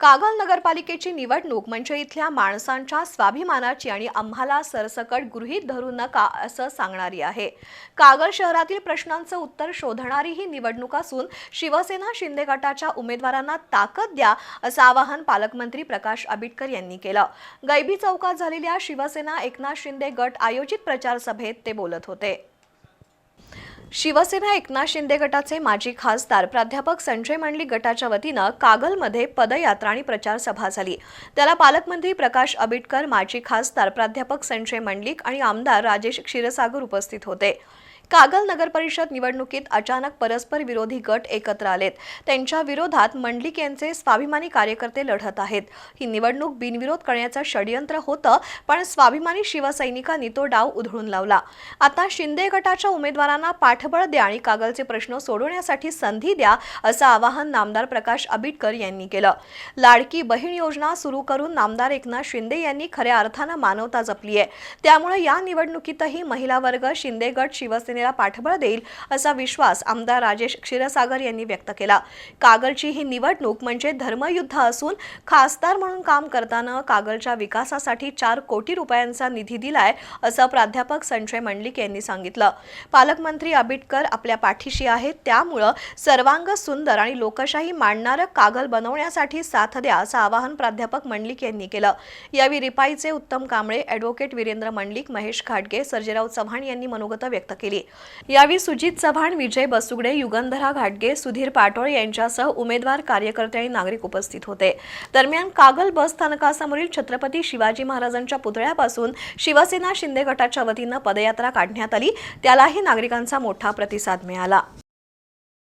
कागल नगरपालिकेची निवडणूक म्हणजे इथल्या माणसांच्या स्वाभिमानाची आणि आम्हाला सरसकट गृहीत धरू नका असं सांगणारी आहे. कागल शहरातील प्रश्नांचं उत्तर शोधणारी ही निवडणूक असून शिवसेना शिंदे गटाच्या उमेदवारांना ताकद द्या असं आवाहन पालकमंत्री प्रकाश आबिटकर यांनी केलं. गैबी चौकात झालेल्या शिवसेना एकनाथ शिंदे गट आयोजित प्रचार सभेत ते बोलत होते. शिवसेना एकनाथ शिंदे गटाचे माजी खासदार प्राध्यापक संजय मंडलिक गटाच्या वतीनं कागलमध्ये पदयात्रा आणि प्रचार सभा झाली. त्याला पालकमंत्री प्रकाश आबिटकर माजी खासदार प्राध्यापक संजय मंडलिक आणि आमदार राजेश क्षीरसागर उपस्थित होते. कागल नगर परिषद निवडणुकीत अचानक परस्पर विरोधी गट एकत्र आलेत. त्यांच्या विरोधात मंडलिक यांचे स्वाभिमानी कार्यकर्ते लढत आहेत. ही निवडणूक बिनविरोध करण्याचं षडयंत्र होतं पण स्वाभिमानी शिवसैनिकांनी तो डाव उधळून लावला. आता शिंदे गटाच्या उमेदवारांना पाठबळ द्या आणि कागलचे प्रश्न सोडवण्यासाठी संधी द्या असं आवाहन नामदार प्रकाश आबिटकर यांनी केलं. लाडकी बहीण योजना सुरू करून नामदार एकनाथ शिंदे यांनी खऱ्या अर्थानं मानवता जपली आहे त्यामुळे या निवडणुकीतही महिला वर्ग शिंदे गट शिवसेनेला पाठबळ देईल असा विश्वास आमदार राजेश क्षीरसागर यांनी व्यक्त केला. कागलची ही निवडणूक म्हणजे धर्मयुद्ध असून खासदार म्हणून काम करताना कागलच्या विकासासाठी चार कोटी रुपयांचा निधी दिलाय असं प्राध्यापक संजय मंडलिक यांनी सांगितलं. पालकमंत्री आबिटकर आपल्या पाठीशी आहेत त्यामुळं सर्वांग सुंदर आणि लोकशाही मांडणारं कागल बनवण्यासाठी साथ द्या असं आवाहन प्राध्यापक मंडलिक यांनी केलं. यावेळी रिपाईचे उत्तम कांबळे ॲडव्होकेट वीरेंद्र मंडलिक महेश घाटगे सर्जेराव चव्हाण यांनी मनोगत व्यक्त केली. यावेळी सुजित चव्हाण विजय बसुगडे युगंधरा घाटगे सुधीर पाटोळे यांच्यासह उमेदवार कार्यकर्ते आणि नागरिक उपस्थित होते. दरम्यान कागल बस स्थानकासमोरील छत्रपती शिवाजी महाराजांच्या पुतळ्यापासून शिवसेना शिंदे गटाच्या वतीनं पदयात्रा काढण्यात आली. त्यालाही नागरिकांचा मोठा प्रतिसाद मिळाला.